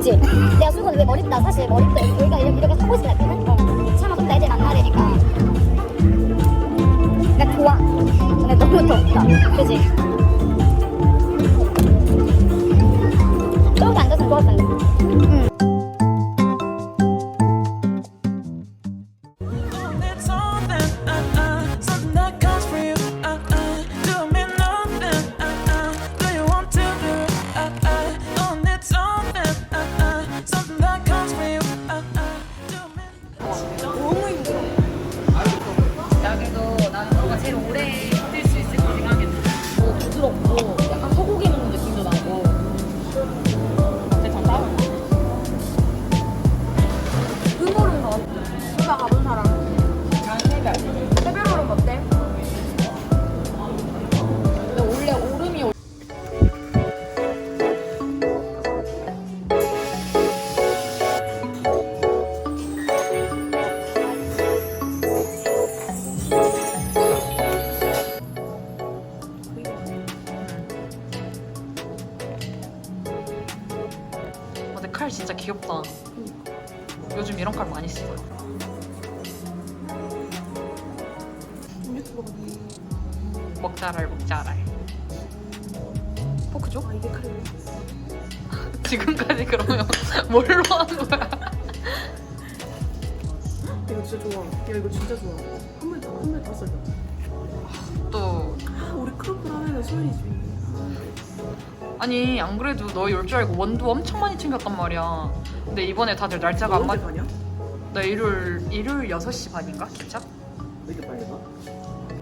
있지. 내가 수건 왜 머리 나 사실 머리도 여기가 이렇게 이렇게 하고 있으면 되는. 어. 그러니까 좋아. 근데 너무 덥다. 저기 앉았으면 좋았을 텐데. 응. 칼 진짜 귀엽다. 요즘 이런 칼 많이 써요. 먹자랄 먹자랄. 포크죠? 아 이게 칼이 지금까지 그러면 뭘로 하는 거야? 이거 진짜 좋아 야 이거 진짜 좋아 한번한번더 써줘 또 아 우리 크로플 하면은 소연이지 아니 안 그래도 너올줄 알고 원두 엄청 많이 챙겼단 말이야. 근데 이번에 다들 날짜가 안 맞. 반이야? 나 일요일 일요일 6시 반인가 기차? 왜 이렇게 빨리 가?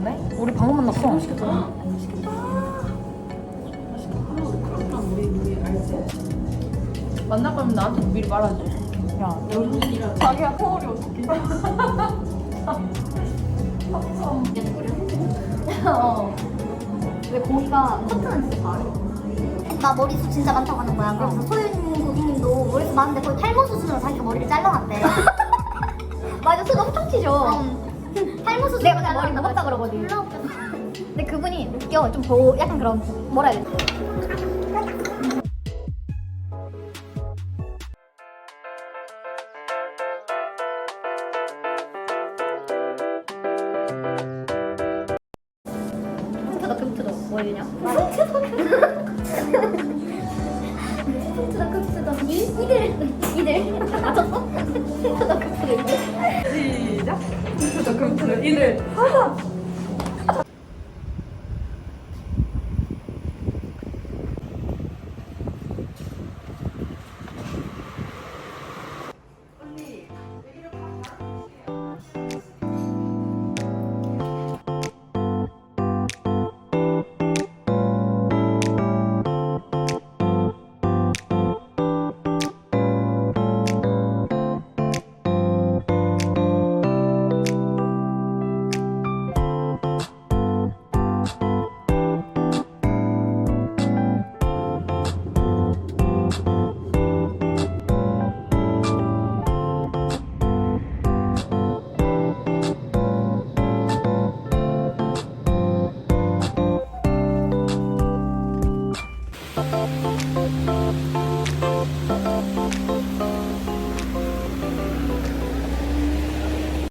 네? 우리 방금 만났어. 우리 알지? 만날 거면 나한테 미리 말하지. 야, 연준이랑 자기가 서울이 어떻게? 어. 왜 고기가 커트는 진짜 잘해. 나 머리숱 진짜 많다고 하는 거야. 그래서 소윤 고객님도 머리숱 많은데 거의 탈모 수준으로 자기가 머리를 잘라놨대. 맞아, 숱 엄청 튀죠. 탈모 수준 내가 머리 먹었다 그러거든. 근데 그분이 웃겨. 좀더 약간 그런 뭐라 해야 되지? 흠트다 뭐이냐? 흠트다 흠트다 이 이들 이들? 흠트다 흠트다 이들 시작 컴퓨터 컴퓨터 이들 하자